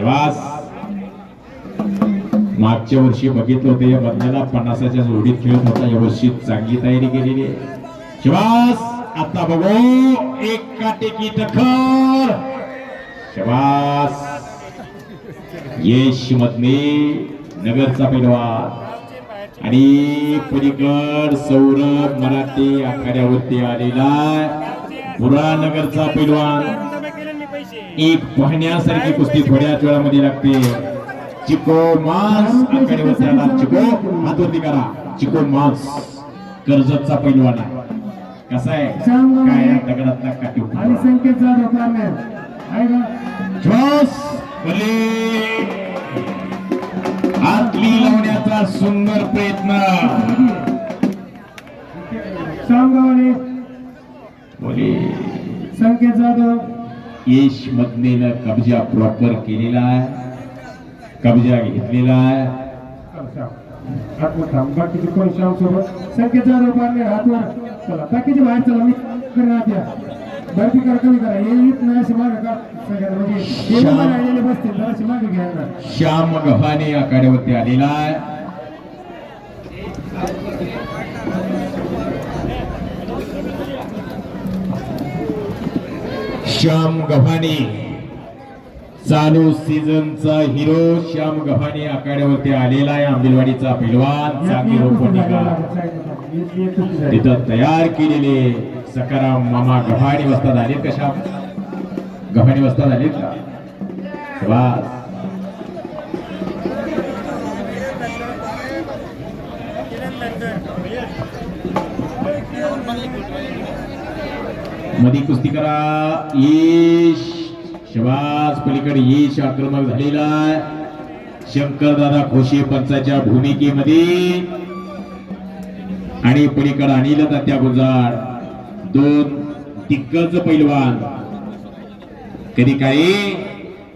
शिवास मागच्या वर्षी बघितलं होतं या बदल्याला पन्नासाच्या जोडीत खेळत होता या वर्षी चांगली तयारी केलेली आहे. शिवास आता बघू एक काटेकी टखर शिवास यश मधने नगरचा पैलवान आणि पलीकड सौरभ मराठे आखाड्यावरती आलेला पुरा नगरचा पैलवान. एक पाहण्यासारखी कुस्ती थोड्याच वेळामध्ये लागते. चिको मांस आखाड्यावरती आला चिको हातवरती करा. चिको मांस कर्जतचा पैलवान आहे. कसा आहे? काय दगडातला काठी आणि संकेत जाधव पारनेर आहे का श्वास भले आतली लावण्याचा सुंदर प्रयत्न. शामगावने बोले संकेत जाधव यश मधनेनं कब्जा प्रॉपर केलेला आहे. कब्जा घेतलेला आहे. जाधव पारनेर हातवर. चला बाकीचे बाहेर चला. मी करणार द्या भरती करा कमी करा. हे येत नाही असे मागे का? सगळ्यांना म्हणजे बसतील जराशी मागे घ्यायला श्याम गव्हाणे आखाड्यावरती आलेला आहे. श्याम गव्हाणे. चालू सीझनचा हिरो श्याम गव्हाणे आखाड्यावरती आलेला आहे. आंबिलवाडीचा पैलवान चांगली रोपणिका तिथं तयार केलेले सकाराम मामा गव्हाणी वस्तात आलेत का श्याम? गव्हाणी वस्तात आलेत का? वास मधी कुस्ती करा. येश शिवास पलीकडे येश आक्रमक झालेला शंकर दादा खोशे पंचाच्या भूमिकेमध्ये. आणि पलीकडे अनिल तात्या गुजाड दोन दिग्गज पैलवान. कधी काही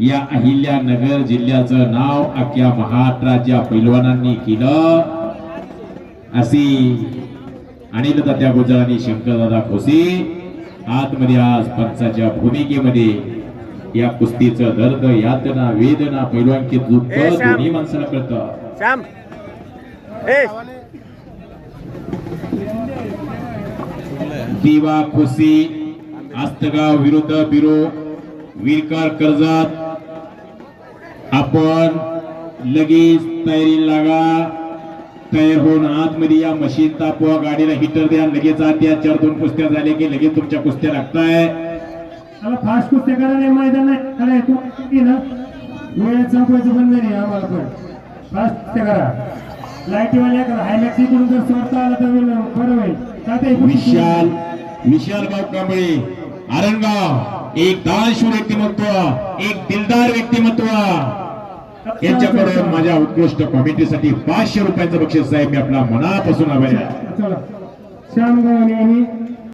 या अहिल्यानगर जिल्ह्याचं नाव अख्या महाराष्ट्राच्या पैलवानांनी केलं. असे अनिल तात्या गुजर आणि शंकरदादा खोसे आतमध्ये आज पंचाच्या भूमिकेमध्ये या कुस्तीचं दर्द यातना वेदना पैलवानकी दुःख. दोन्ही माणसाला कळतं. दिवा खोसे आस्तगाव विरुद्ध बिरो विरकार कर्जत आपण लगेच तयारी लागा. तयार होऊन आतमध्ये या मशीन तापवा गाडीला हिटर द्या लगेच आत या. चार दोन कुस्त्या झाले की लगेच तुमच्या कुस्त्या लागताय. मला फास्ट कुस्त्या करा नाही मैदान नाही अरे तू किती ना? वेळेत संपवायचं बंद नाही आम्हाला पण. फास्ट कुस्त्या करा. लाईटीवाले करा. हायमॅक्स इकडून जर सोडता आला तर वेळ बरं होईल. विशाल विशाल भाऊ कांबळे आरणगाव. एक दानशूर व्यक्तिमत्व एक दिलदार व्यक्तिमत्व. यांच्याकडून माझ्या उत्कृष्ट कॉमेंट्रीसाठी पाचशे रुपयाचं बक्षीस साहेब मी आपला मनापासून आभारी आहे